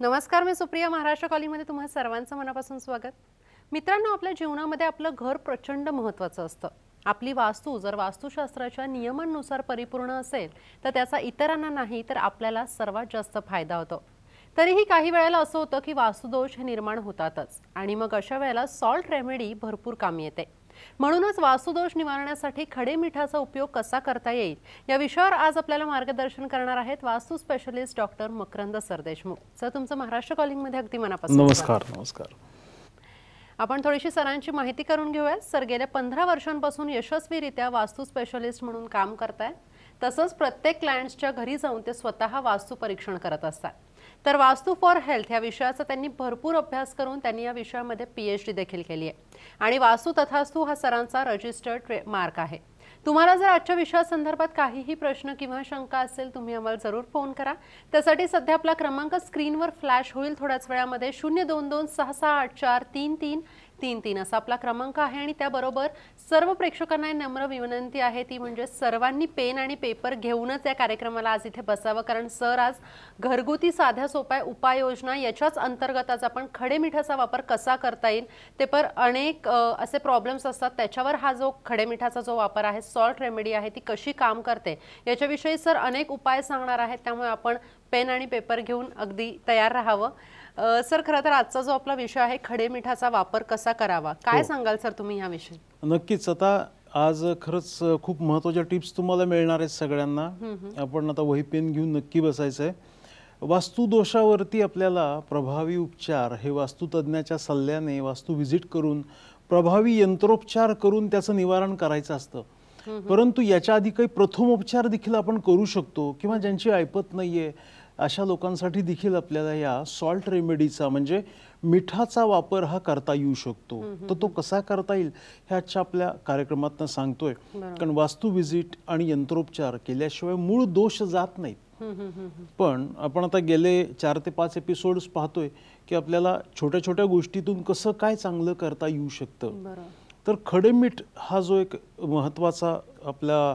नमस्कार मी सुप्रिया महाराष्ट्र कॉलिंगमध्ये तुम्हा सर्वांचं मनापासून स्वागत. मित्रांनो आपल्या जीवनामध्ये आपलं घर प्रचंड महत्त्वाचं असतं. आपली वास्तू जर वास्तुशास्त्राच्या नियमांनुसार परिपूर्ण असेल तर त्याचा इतरांना नाही तर आपल्याला सर्वात जास्त फायदा होतो. तरीही काही वेळेला असं होतं की वास्तुदोष हे निर्माण होतातच. आणि मग अशा वेळेला सॉल्ट रेमेडी भरपूर कामी येते. म्हणूनच वास्तुदोष निवारण्यासाठी खडे मिठाचा उपयोग कसा करता येईल या विषयावर आज आपल्याला मार्गदर्शन करणार आहेत vastu specialist doctor Makarand Sardeshmukh. Sir तुमचं महाराष्ट्र कॉलिंगमध्ये अगदी मनापासून. नमस्कार नमस्कार. आपण थोडीशी सरांची माहिती करून घेऊया सर गेल्या पंधरा वर्षांपासून यशस्वीरित्या वास्तू स्पेशलिस्ट म्हणून काम करताय तसंच प्रत्येक क्लायंट्सच्या घरी जाऊन ते स्वतः वास्तू परीक्षण करत असतात. तर वास्तू फॉर हेल्थ या विषयाचा त्यांनी भरपूर अभ्यास करून त्यांनी या विषयामध्ये पी एच डी देखील केली आहे. आणि वास्तू तथास्तू हा सरांचा रजिस्टर्ड ट्रे मार्क आहे. तुम्हाला जर आजच्या विषयासंदर्भात काहीही प्रश्न किंवा शंका असेल तुम्ही आम्हाला जरूर फोन करा. त्यासाठी सध्या आपला क्रमांक स्क्रीनवर फ्लॅश होईल थोड्याच वेळामध्ये. शून्य दोन दोन सहा सहा आठ चार तीन तीन तीन तीन असा आपला क्रमांक आहे आणि त्याबरोबर सर्व प्रेक्षकांना नम्र विनंती आहे ती म्हणजे सर्वांनी पेन आणि पेपर घेऊनच या कार्यक्रमाला आज इथे बसावं. कारण सर आज घरगुती साध्या सोप्या उपाययोजना याच्याच अंतर्गत आज आपण खडे मिठाचा वापर कसा करता येईल ते पर अनेक असे प्रॉब्लेम्स असतात. त्याच्यावर हा जो खडे मिठाचा जो वापर आहे सॉल्ट रेमेडी आहे ती कशी काम करते याच्याविषयी सर अनेक उपाय सांगणार आहेत. त्यामुळे आपण पेन आणि पेपर घेऊन अगदी तयार राहावं. सर खरं तर आजचा जो आपला विषय आहे खडे मिठाचा वापर कसा करावा? काय सांगाल सर तुम्ही याविषयी नक्कीच. आता आज खरंच खूप महत्त्वाच्या टिप्स तुम्हाला मिळणार आहेत सगळ्यांना. आपण आता वही पेन घेऊन नक्की बसायचं आहे वास्तुदोषावरती आपल्याला प्रभावी उपचार हे वास्तुतज्ञाच्या सल्ल्याने वास्तू व्हिजिट करून प्रभावी यंत्रोपचार करून त्याचं निवारण करायचं असतं. परंतु याच्या आधी काही प्रथमोपचार देखील आपण करू शकतो किंवा ज्यांची ऐपत नाहीये अशा लोकांसाठी देखील आपल्याला या सॉल्ट रेमेडीचा म्हणजे मिठाचा वापर हा करता येऊ शकतो. तर तो कसा करता येईल हे आजच्या आपल्या कार्यक्रमातनं सांगतोय. कारण वास्तू व्हिजिट आणि यंत्रोपचार केल्याशिवाय मूळ दोष जात नाहीत. पण आपण आता गेले चार ते पाच एपिसोड्स पाहतोय की आपल्याला छोट्या छोट्या गोष्टीतून कसं काय चांगलं करता येऊ शकतं. तर खडेमीठ हा जो एक महत्त्वाचा आपला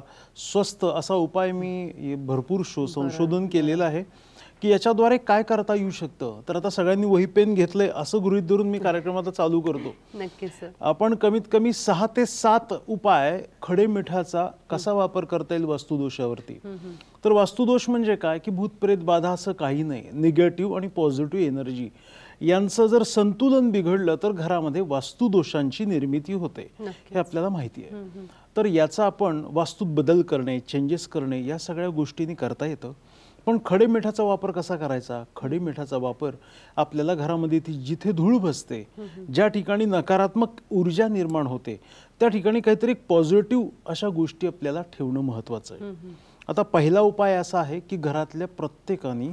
स्वस्त असा उपाय मी भरपूर शो संशोधन केलेलं आहे. की याच्याद्वारे काय करता येऊ शकतं? तर आता सगळ्यांनी वही पेन घेतलंय असं गृहीत धरून मी कार्यक्रमात चालू करतो. नक्कीच सर. आपण कमीत कमी सहा ते सात उपाय खडे मिठाचा कसा वापर करता येईल वास्तुदोषावरती? तर वास्तुदोष म्हणजे काय? की भूतप्रेत बाधा असं काही नाही. निगेटिव्ह आणि पॉझिटिव्ह एनर्जी. यांचं जर संतुलन बिघडलं तर घरामध्ये वास्तुदोषांची निर्मिती होते. हे आपल्याला माहिती आहे. तर याचा आपण वास्तूत बदल करणे चेंजेस करणे या सगळ्या गोष्टींनी करता येतं. पण खडे मिठाचा वापर कसा करायचा? खडे मिठाचा वापर आपल्याला घरामध्ये ती जिथे धूळ बसते ज्या ठिकाणी नकारात्मक ऊर्जा निर्माण होते त्या ठिकाणी काहीतरी पॉझिटिव्ह अशा गोष्टी आपल्याला ठेवणं महत्वाचं आहे. आता पहिला उपाय असा आहे की घरातल्या प्रत्येकाने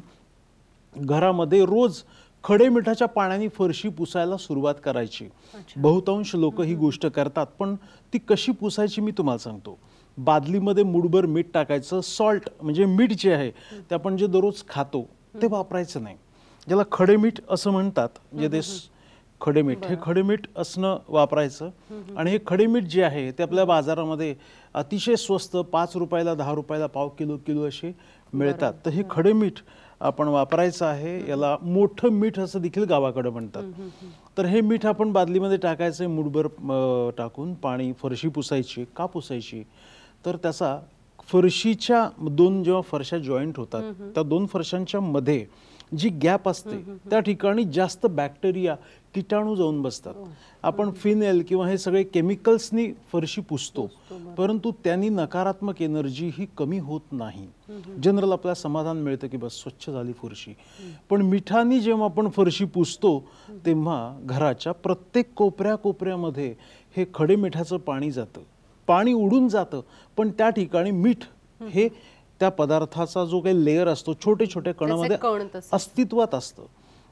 घरामध्ये रोज खडे मिठाच्या पाण्याने फरशी पुसायला सुरुवात करायची. बहुतांश लोक ही गोष्ट करतात पण ती कशी पुसायची मी तुम्हाला सांगतो. बादलीमध्ये मुठभर मीठ टाकायचं सॉल्ट म्हणजे मीठ जे आहे ते आपण जे दररोज खातो ते वापरायचं नाही. ज्याला खडे मीठ असं म्हणतात जे ते खडे मीठ हे खडे मीठ असणं वापरायचं. आणि हे खडे मीठ जे आहे ते आपल्या बाजारामध्ये अतिशय स्वस्त पाच रुपयाला दहा रुपयाला पाव किलो किलो असे मिळतात. तर हे खडे मीठ आपण वापरायचं आहे याला मोठं मीठ असं देखील गावाकडे म्हणतात. तर हे मीठ आपण बादलीमध्ये टाकायचं मुठभर टाकून पाणी फरशी पुसायची का पुसायची. तर त्याचा फरशीच्या दोन जेव्हा फरशा जॉईंट होतात त्या दोन फरशांच्या मध्ये जी गॅप असते त्या ठिकाणी जास्त बॅक्टेरिया किटाणू जाऊन बसतात. आपण फिनेल किंवा हे सगळे केमिकल्सनी फरशी पुसतो परंतु त्यांनी नकारात्मक एनर्जी ही कमी होत नाही. जनरल आपल्याला समाधान मिळतं की बस स्वच्छ झाली फरशी. पण मिठानी जेव्हा आपण फरशी पुसतो तेव्हा घराच्या प्रत्येक कोपऱ्या कोपऱ्यामध्ये हे खडे मिठाचं पाणी जातं. पाणी उडून जातं पण त्या ठिकाणी मीठ हे त्या पदार्थाचा जो काही लेअर असतो छोटे छोटे कणामध्ये. अस्तित्वात असतं.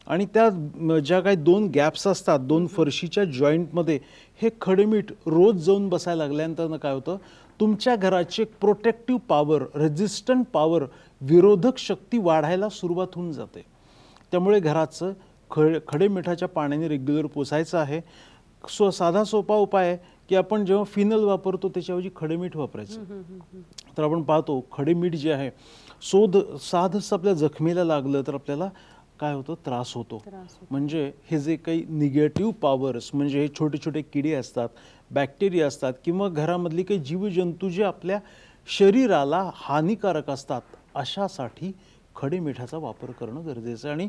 आणि त्या ज्या काही दोन गॅप्स असतात दोन फरशीच्या जॉईंटमध्ये हे खडेमीठ रोज जाऊन बसायला लागल्यानंतर काय होतं? तुमच्या घराची एक प्रोटेक्टिव्ह पॉवर रेजिस्टंट पॉवर विरोधक शक्ती वाढायला सुरुवात होऊन जाते. त्यामुळे घराचं खड खडे मिठाच्या पाण्याने रेग्युलर पुसायचं आहे. सो साधा सोपा उपाय आहे. की आपण जेव्हा फिनल वापरतो त्याच्याऐवजी खडे मीठ वापरायचं तर आपण पाहतो खडे मीठ जे आहे शोध साधच आपल्या जखमेला लागलं तर आपल्याला काय होतं? त्रास होतो. म्हणजे हे जे काही निगेटिव्ह पॉवर्स म्हणजे हे छोटे छोटे किडे असतात बॅक्टेरिया असतात किंवा घरामधली काही जीवजंतू जे आपल्या शरीराला हानिकारक असतात अशासाठी खडे मिठाचा वापर करणं गरजेचं आहे. आणि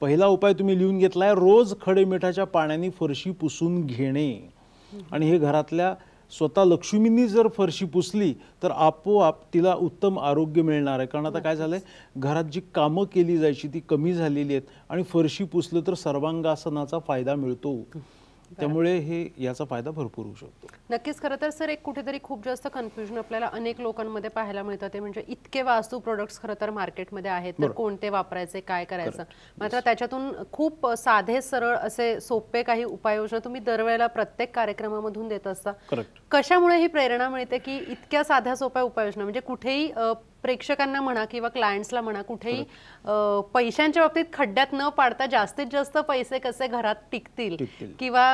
पहिला उपाय तुम्ही लिहून घेतलाय रोज खडे मिठाच्या पाण्याने फरशी पुसून घेणे. आणि हे घरातल्या स्वतः लक्ष्मींनी जर फरशी पुसली तर आपोआप तिला उत्तम आरोग्य मिळणार आहे. कारण आता काय झालंय? घरात जी कामं केली जायची ती कमी झालेली आहेत आणि फरशी पुसलं तर सर्वांगासनाचा फायदा मिळतो. त्यामुळे हे याचा फायदा भरपूर होऊ शकतो. नक्कीच खरं तर सर एक कुठेतरी खूप जास्त कन्फ्युजन आपल्याला अनेक लोकांमध्ये पाहायला मिळतं. ते म्हणजे इतके वास्तू प्रोडक्ट्स खरं तर मार्केटमध्ये आहेत तर कोणते वापरायचे काय करायचं? मात्र त्याच्यातून खूप साधे सरळ असे सोपे काही उपाययोजना तुम्ही दरवेळेला प्रत्येक कार्यक्रमामधून देत असता. कशामुळे ही प्रेरणा मिळते की इतक्या साध्या सोप्या उपाययोजना? म्हणजे कुठेही प्रेक्षकांना म्हणा किंवा क्लायंट्सला म्हणा कुठेही पैशांच्या बाबतीत खड्ड्यात न पाडता जास्तीत जास्त पैसे कसे घरात टिकतील. किंवा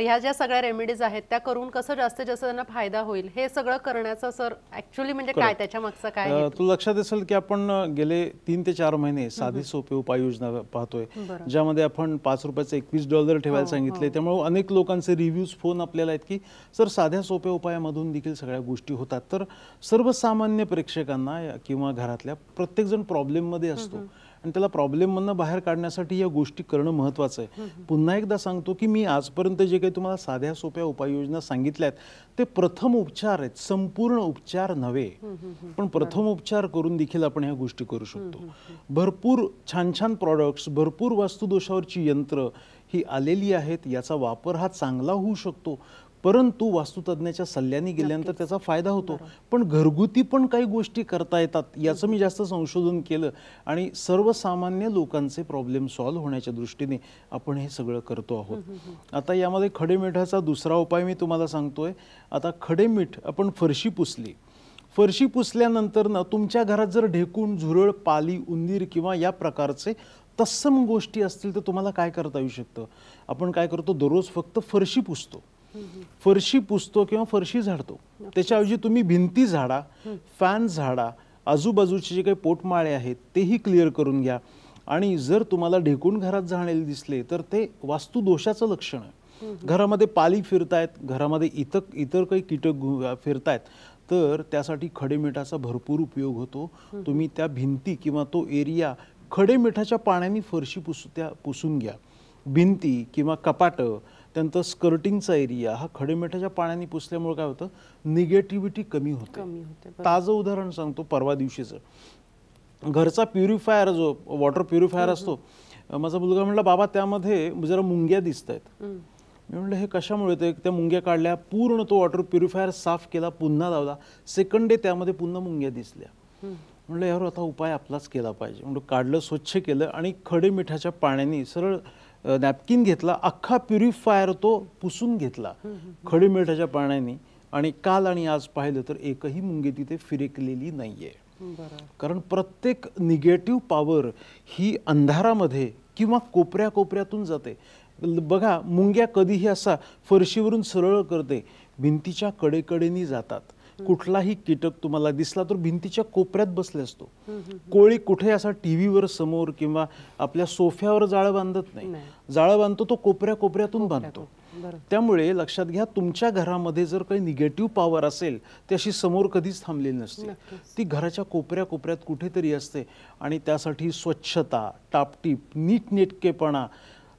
ह्या ज्या सगळ्या रेमेडीज आहेत त्या करून कसं जास्तीत जास्त त्यांना फायदा होईल हे सगळं करण्याचं सर ऍक्च्युली म्हणजे काय त्याच्या मागचं काय तुला लक्षात असेल की आपण गेले तीन ते चार महिने साधी सोपे उपाययोजना पाहतोय. ज्यामध्ये आपण पाच रुपयाचे एकवीस डॉलर ठेवायला सांगितले त्यामुळे अनेक लोकांचे रिव्ह्यूज फोन आपल्याला आहेत की सर साध्या सोप्या उपायामधून देखील सगळ्या गोष्टी होतात. तर सर्वसामान्य प्रेक्षकांना किंवा घरातल्या प्रत्येकजण प्रॉब्लेममध्ये असतो. आणि त्याला प्रॉब्लेममधनं बाहेर काढण्यासाठी या गोष्टी करणं महत्वाचं आहे. पुन्हा एकदा सांगतो की मी आजपर्यंत जे काही तुम्हाला साध्या सोप्या उपाययोजना सांगितल्या आहेत ते प्रथम उपचार आहेत. संपूर्ण उपचार नव्हे पण प्रथम उपचार करून देखील आपण ह्या गोष्टी करू शकतो. भरपूर छान छान प्रॉडक्ट्स भरपूर वास्तुदोषावरची यंत्र ही आलेली आहेत याचा वापर हा चांगला होऊ शकतो. परंतु वास्तुतज्ञाच्या सल्ल्याने गेल्यानंतर त्याचा फायदा होतो. पण घरगुती पण काही गोष्टी करता येतात याचं मी जास्त संशोधन केलं आणि सर्वसामान्य लोकांचे प्रॉब्लेम सॉल्व्ह होण्याच्या दृष्टीने आपण हे सगळं करतो आहोत. आता यामध्ये खडेमिठाचा दुसरा उपाय मी तुम्हाला सांगतोय. आता खडेमीठ आपण फरशी पुसली. फरशी पुसल्यानंतर ना तुमच्या घरात जर ढेकूण झुरळ पाली उंदीर किंवा या प्रकारचे तत्सम गोष्टी असतील तर तुम्हाला काय करता येऊ शकतं? आपण काय करतो? दररोज फक्त फरशी पुसतो. फरशी पुसतो किंवा फरशी झाडतो. त्याच्याऐवजी तुम्ही भिंती झाडा फॅन झाडा आजूबाजूचे जे काही पोटमाळे आहेत तेही क्लिअर करून घ्या. आणि जर तुम्हाला ढेकून घरात झालेले दिसले तर ते वास्तुदोषाचं लक्षण आहे. घरामध्ये पाली फिरतायत घरामध्ये इतर इतर काही कीटक फिरतायत तर त्यासाठी खडे मिठाचा भरपूर उपयोग होतो. तुम्ही त्या भिंती किंवा तो एरिया खडे मिठाच्या पाण्याने फरशी पुसू त्या पुसून घ्या. भिंती किंवा कपाटं त्यानंतर स्कर्टिंगचा एरिया हा खडे मिठाच्या पाण्याने पुसल्यामुळे काय होतं? निगेटिव्हिटी कमी होते. कमी होते ताजं उदाहरण सांगतो परवा दिवशीचं. घरचा प्युरिफायर जो वॉटर प्युरिफायर असतो माझा मुलगा म्हणला बाबा त्यामध्ये जरा मुंग्या दिसत आहेत मी म्हणलं हे कशामुळे ते त्या मुंग्या काढल्या? पूर्ण तो वॉटर प्युरिफायर साफ केला पुन्हा लावला. सेकंड डे त्यामध्ये पुन्हा मुंग्या दिसल्या. म्हणलं यावर आता उपाय आपलाच केला पाहिजे. म्हणून काढलं स्वच्छ केलं आणि खडे मिठाच्या पाण्याने सरळ नॅपकिन घेतला अख्खा प्युरिफायर तो पुसून घेतला खडे मिठाच्या पाण्याने आणि काल आणि आज पाहिलं तर एकही मुंगी तिथे फिरकलेली नाहीये. बरं. कारण प्रत्येक निगेटिव्ह पॉवर ही अंधारामध्ये किंवा कोपऱ्या कोपऱ्यातून जाते. बघा मुंग्या कधीही असा फरशीवरून सरळ करते भिंतीच्या कडेकडेनी जातात. कुठलाही कीटक तुम्हाला दिसला तर भिंतीच्या कोपऱ्यात बसले असतो. कोळी कुठे असा टीव्हीवर समोर किंवा आपल्या सोफ्यावर जाळं बांधत नाही. जाळं बांधतो तो कोपऱ्या कोपऱ्यातून बांधतो. त्यामुळे लक्षात घ्या तुमच्या घरामध्ये जर काही निगेटिव्ह पॉवर असेल ती अशी समोर कधीच थांबलेली नसते. ती घराच्या कोपऱ्या कोपऱ्यात कुठेतरी असते आणि त्यासाठी स्वच्छता टापटीप नीटनेटकेपणा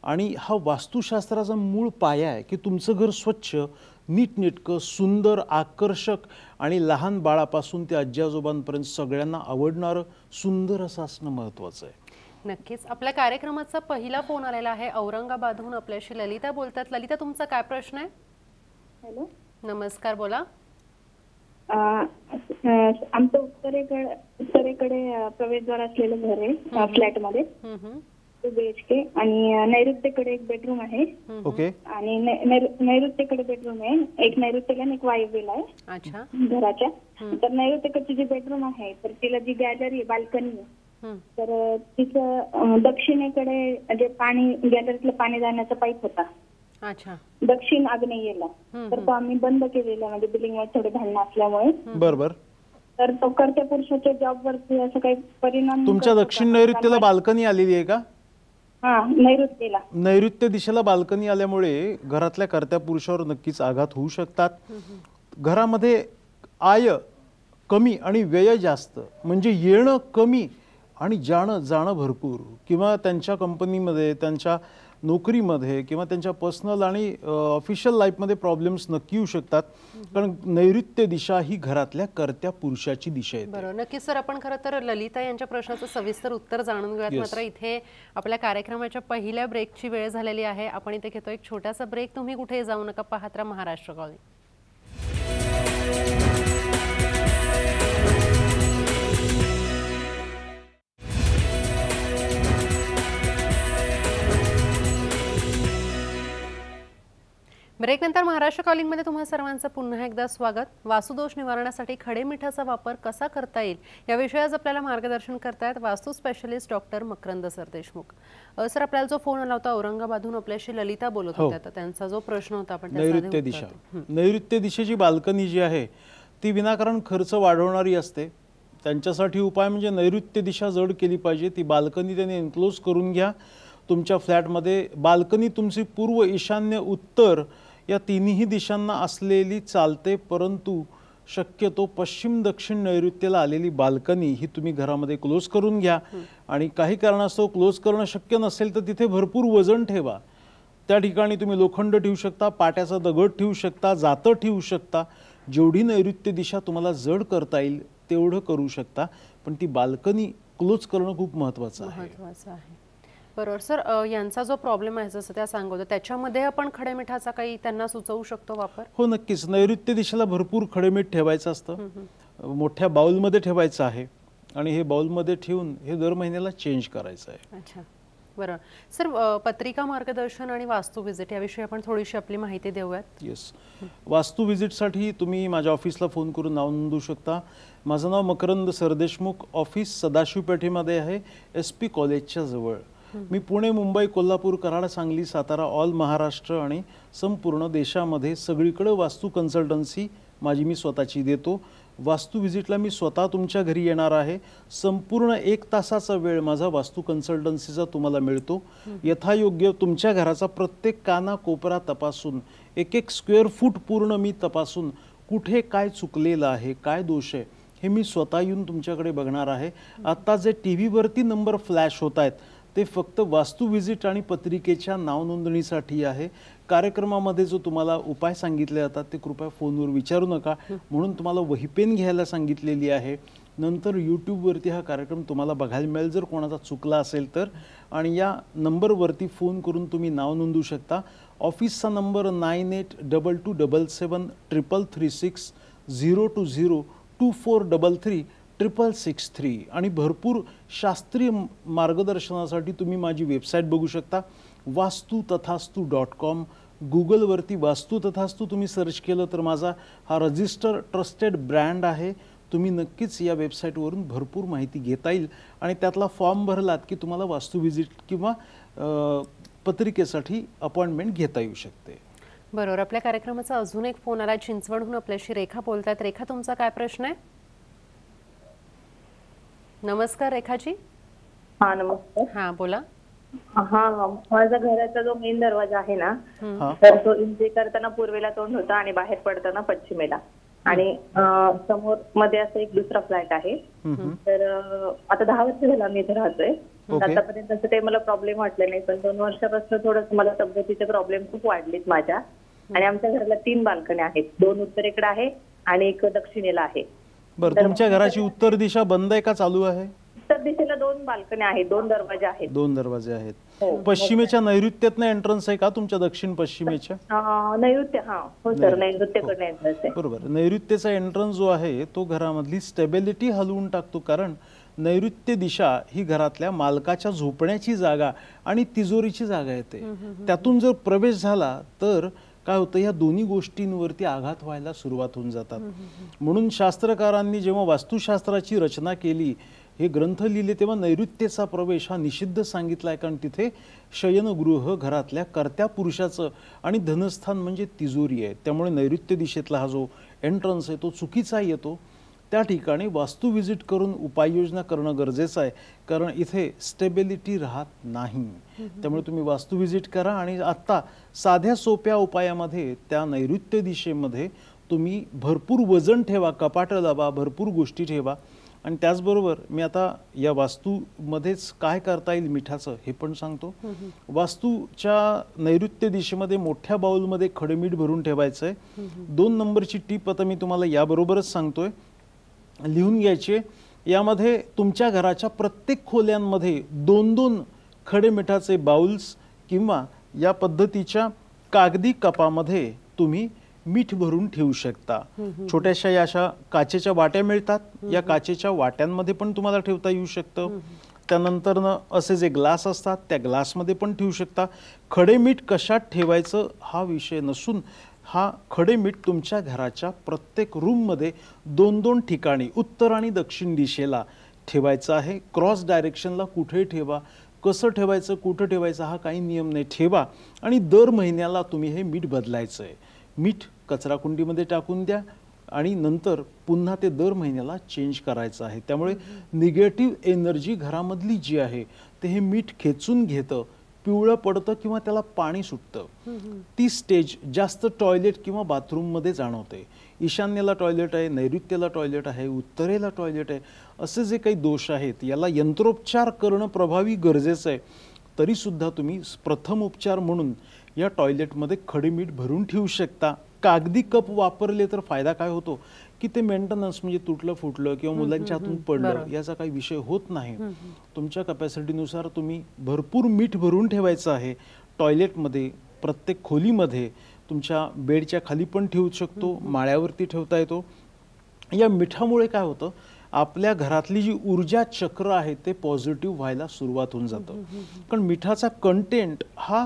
आणि हा वास्तुशास्त्राचा मूळ पाया आहे की तुमचं घर स्वच्छ नीटनेटकं सुंदर आकर्षक आणि लहान बाळापासून ते आजी आजोबांपर्यंत सगळ्यांना आवडणारं सुंदर असं असणं महत्त्वाचं आहे. नक्कीच. आपल्या कार्यक्रमाचा पहिला फोन आलेला आहे औरंगाबादहून आपल्याशी. ललिता बोलतात. ललिता तुमचा काय प्रश्न आहे? हॅलो. नमस्कार बोला. अं, अं, आमचं उत्तरेकडे उत्तरेकडे प्रवेशद्वार असलेलं घर आहे फ्लॅटमध्ये. टू बी एच के आणि नैऋत्येकडे एक बेडरूम आहे. ओके. आणि नैऋत्येकडे बेडरूम आहे. एक नैऋत्येला आणि एक वायव्येला आहे. अच्छा. घराच्या. तर नैऋत्येकडची जी बेडरूम आहे तर तिला जी गॅलरी आहे बाल्कनी आहे. तर तिचं दक्षिणेकडे जे पाणी गॅलरीतलं पाणी जाण्याचा पाईप होता. अच्छा. दक्षिण आग्नेयेला. तर तो आम्ही बंद केलेला म्हणजे बिल्डिंगमध्ये थोडे भांडणं असल्यामुळे. बरं बरं. तर तो कर्त्या पुरुषाच्या जॉब वरती असं काही परिणाम तुमच्या दक्षिण? नैऋत्येला बाल्कनी आलेली आहे का? नैऋत्येला. नैऋत्य दिशेला बाल्कनी आल्यामुळे घरातल्या कर्त्या पुरुषावर नक्कीच आघात होऊ शकतात. घरामध्ये आय कमी आणि व्यय जास्त म्हणजे येणं कमी आणि जाणं जाणं भरपूर किंवा त्यांच्या कंपनीमध्ये त्यांच्या नोकरीमध्ये किंवा त्यांच्या पर्सनल आणि ऑफिशियल लाईफमध्ये प्रॉब्लेम्स नक्की येऊ शकतात. कारण नैऋत्य दिशा ही घरातल्या कर्त्या पुरुषाची दिशा आहे बरोबर. नक्कीच सर आपण खरं तर ललिता यांच्या प्रश्नाचं सविस्तर उत्तर जाणून घेऊयात. मात्र इथे आपल्या कार्यक्रमाच्या पहिल्या ब्रेकची वेळ झालेली आहे. आपण इथे घेतो एक छोटासा ब्रेक तुम्ही कुठे जाऊ नका. पाहत राहा महाराष्ट्र कॉलनी. ब्रेकनंतर महाराष्ट्र कॉलिंगमध्ये तुम्हा सर्वांचं पुन्हा एकदा स्वागत. वास्तुदोष निवारणासाठी खडे मिठाचा वापर कसा करता येईल याविषयी आज आपल्याला मार्गदर्शन करतायत vastu specialist doctor Makarand Sardeshmukh. अ, सर आपल्याला जो फोन आला होता औरंगाबादहून आपल्याशी ललिता बोलत होत्या तर त्यांचा जो प्रश्न होता आपण नैऋत्य दिशा. नैऋत्य दिशेची बाल्कनी जी आहे ती विनाकारण खर्च वाढवणारी असते. त्यांच्यासाठी उपाय म्हणजे नैऋत्य दिशा जड केली पाहिजे. ती बाल्कनी त्यांनी एन्क्लोज करून घ्या. तुमच्या फ्लॅटमध्ये बाल्कनी तुमची पूर्व ईशान्य उत्तर या तिन्ही दिशांना असलेली चालते परंतु शक्यतो पश्चिम दक्षिण नैऋत्येला आलेली बाल्कनी ही तुम्ही घरामध्ये क्लोज करून घ्या. आणि काही कारणास्तव क्लोज करणं शक्य नसेल तर तिथे भरपूर वजन ठेवा. त्या ठिकाणी तुम्ही लोखंड ठेवू शकता पाट्याचा दगड ठेवू शकता जातं ठेवू शकता. जेवढी नैऋत्य दिशा तुम्हाला जड करता येईल तेवढं करू शकता. पण ती बाल्कनी क्लोज करणं खूप महत्त्वाचं आहे. महत्वाचं आहे. बरोबर. सर यांचा जो प्रॉब्लेम आहे जसं त्या सांगत त्याच्यामध्ये आपण खडे मिठाचा काही त्यांना सुचवू शकतो वापर? हो नक्कीच. नैऋत्य दिशेला भरपूर खडेमीठ ठेवायचं असतं. मोठ्या बाउलमध्ये ठेवायचं आहे आणि हे बाउलमध्ये ठेवून हे दर महिन्याला चेंज करायचं आहे. अच्छा. बरं. सर पत्रिका मार्गदर्शन आणि वास्तू विजिट याविषयी आपण थोडीशी आपली माहिती देऊयात. येस वास्तू व्हिजिटसाठी तुम्ही माझ्या ऑफिसला फोन करून नाव नोंदवू शकता. माझं नाव मकरंद सरदेशमुख ऑफिस सदाशिव पेठेमध्ये आहे एस पी कॉलेजच्या जवळ. मी पुणे मुंबई कोल्हापूर कराड सांगली सातारा ऑल महाराष्ट्र आणि संपूर्ण देशामध्ये सगळीकडे वास्तू कन्सल्टन्सी माझी मी स्वतःची देतो. वास्तू व्हिजिटला मी स्वतः तुमच्या घरी येणार आहे. संपूर्ण एक तासाचा वेळ माझा वास्तू कन्सल्टन्सीचा तुम्हाला मिळतो. यथायोग्य तुमच्या घराचा प्रत्येक काना कोपरा तपासून एक एक स्क्वेअर फूट पूर्ण मी तपासून कुठे काय चुकलेलं आहे काय दोष आहे हे मी स्वतः येऊन तुमच्याकडे बघणार आहे. आत्ता जे टी व्हीवरती नंबर फ्लॅश होत आहेत ते फक्त वास्तू व्हिजिट आणि पत्रिकेच्या नावनोंदणीसाठी आहे. कार्यक्रमामध्ये जो तुम्हाला उपाय सांगितले जातात ते कृपया फोनवर विचारू नका. म्हणून तुम्हाला वहीपेन घ्यायला सांगितलेली आहे. नंतर यूट्यूबवरती हा कार्यक्रम तुम्हाला बघायला मिळेल. जर कोणाचा चुकला असेल तर. आणि या नंबरवरती फोन करून तुम्ही नाव नोंदवू शकता. ऑफिसचा number nine eight double two double seven triple three six zero two zero two four double three triple six three आणि भरपूर शास्त्रीय मार्गदर्शनासाठी तुम्ही माझी वेबसाईट बघू शकता. वास्तू तथास्तू डॉट कॉम. गुगलवरती वास्तू तथास्तू तुम्ही सर्च केलं तर माझा हा रजिस्टर ट्रस्टेड ब्रँड आहे. तुम्ही नक्कीच या वेबसाईटवरून भरपूर माहिती घेता येईल. आणि त्यातला फॉर्म भरलात की तुम्हाला वास्तू व्हिजिट किंवा पत्रिकेसाठी अपॉइंटमेंट घेता येऊ शकते. बरोबर. आपल्या कार्यक्रमाचा अजून एक फोन आला. चिंचवडहून आपल्याशी रेखा बोलतात रेखा तुमचा काय प्रश्न आहे? नमस्कार रेखाजी. हा नमस्कार. हा बोला. हा माझा घराचा जो मेन दरवाजा आहे ना तर तो एंट्री करताना पूर्वेला तोंड होता आणि बाहेर पडताना पश्चिमेला. आणि समोर मध्ये असं एक दुसरा फ्लॅट आहे. तर आता दहा वर्ष झालं आम्ही इथे राहतोय. आतापर्यंत असं काही मला प्रॉब्लेम वाटले नाही पण दोन वर्षापासून थोडस मला तब्येतीचे प्रॉब्लेम खूप वाढलेत माझ्या. आणि आमच्या घराला तीन बाल्कन्या आहेत. दोन उत्तरेकडे आहे आणि एक दक्षिणेला आहे. बरं तुमच्या घराची उत्तर दिशा बंद आहे का चालू आहे? उत्तर दिशेला दोन बाल्कन्या आहेत दोन दरवाजे आहेत. दोन दरवाजे आहेत. हो. पश्चिमेच्या नैऋत्यातनं एंट्रन्स आहे का तुमच्या दक्षिण पश्चिमेच्या? नैऋत्य हा हो सर नैऋत्यकडे entrance आहे. बरोबर. नैऋत्येचा एंट्रन्स जो आहे तो घरामधली स्टेबिलिटी हलवून टाकतो. कारण नैऋत्य दिशा ही घरातल्या मालकाच्या झोपण्याची जागा आणि तिजोरीची जागा येते. त्यातून जर प्रवेश झाला तर काय होतं या दोन्ही गोष्टींवरती आघात व्हायला सुरुवात होऊन जातात. म्हणून शास्त्रकारांनी जेव्हा वास्तुशास्त्राची रचना केली हे ग्रंथ लिहिले तेव्हा नैऋत्येचा प्रवेश हा निषिद्ध सांगितला आहे कारण तिथे शयनगृह घरातल्या कर्त्या पुरुषाचं आणि धनस्थान म्हणजे तिजोरी आहे. त्यामुळे नैऋत्य दिशेतला हा जो एंट्रन्स आहे तो चुकीचा येतो. त्या ठिकाणी वास्तू विजिट करून उपाययोजना करणं गरजेचं आहे कारण इथे स्टेबिलिटी राहत नाही. त्यामुळे तुम्ही वास्तू विजिट करा आणि आत्ता साध्या सोप्या उपायामध्ये त्या नैऋत्य दिशेमध्ये तुम्ही भरपूर वजन ठेवा कपाटं लावा भरपूर गोष्टी ठेवा. आणि त्याचबरोबर मी आता या वास्तूमध्येच काय करता येईल मिठाचं हे पण सांगतो. वास्तूच्या नैऋत्य दिशेमध्ये मोठ्या बाउलमध्ये खडे मीठ भरून ठेवायचं आहे दोन नंबरची टीप आता मी तुम्हाला याबरोबरच सांगतोय. लिहून घ्यायचे. यामध्ये तुमच्या घराच्या प्रत्येक खोल्यांमध्ये दोन दोन खडे मिठाचे बाउल्स किंवा या पद्धतीच्या कागदी कपामध्ये तुम्ही मीठ भरून ठेवू शकता. छोट्याशा या अशा काचेच्या वाट्या मिळतात. या काचेच्या वाट्यांमध्ये पण तुम्हाला ठेवता येऊ शकतं. त्यानंतर असे जे ग्लास असतात त्या ग्लासमध्ये पण ठेवू शकता. खडे मीठ कशात ठेवायचं हा विषय नसून हा खडे मीठ तुमच्या घराच्या प्रत्येक रूममध्ये दोन दोन ठिकाणी उत्तर आणि दक्षिण दिशेला ठेवायचं आहे. क्रॉस डायरेक्शनला कुठे ठेवा. कसं ठेवायचं कुठं ठेवायचं हा काही नियम नाही. ठेवा आणि दर महिन्याला तुम्ही हे मीठ बदलायचं आहे मीठ कचराकुंडीमध्ये टाकून द्या आणि नंतर पुन्हा ते दर महिन्याला चेंज करायचं आहे. त्यामुळे निगेटिव्ह एनर्जी घरामधली जी आहे ते हे मीठ खेचून घेतं. पिवळं पडतं किंवा त्याला पाणी सुटतं. ती स्टेज जास्त टॉयलेट किंवा बाथरूममध्ये जाणवते. ईशान्येला टॉयलेट आहे नैऋत्येला टॉयलेट आहे उत्तरेला टॉयलेट आहे असे जे काही दोष आहेत याला यंत्रोपचार करणं प्रभावी गरजेचं आहे. तरीसुद्धा तुम्ही प्रथम उपचार म्हणून या टॉयलेटमध्ये खडे मीठ भरून ठेवू शकता. कागदी कप वापरले तर फायदा काय होतो? की ते मेंटेनन्स म्हणजे तुटलं फुटलं किंवा मुलांच्या हातून पडलं याचा काही विषय होत नाही. तुमच्या कपॅसिटीनुसार तुम्ही भरपूर मीठ भरून ठेवायचं आहे. टॉयलेटमध्ये प्रत्येक खोलीमध्ये तुमच्या बेडच्या खाली पण ठेवू शकतो माळ्यावरती ठेवता येतो. या मिठामुळे काय होतं आपल्या घरातली जी ऊर्जा चक्र आहे ते पॉझिटिव्ह व्हायला सुरुवात होऊन जातं. कारण मिठाचा कंटेंट हा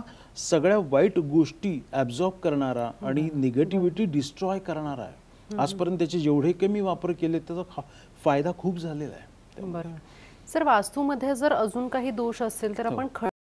सगळ्या वाईट गोष्टी ॲब्झॉर्ब करणारा आणि निगेटिव्हिटी डिस्ट्रॉय करणारा आहे. आजपर्यंत त्याचे जेवढे कमी वापर केले त्याचा फायदा खूप झालेला आहे. बरोबर. सर वास्तूमध्ये जर अजून काही दोष असतील तर आपण ख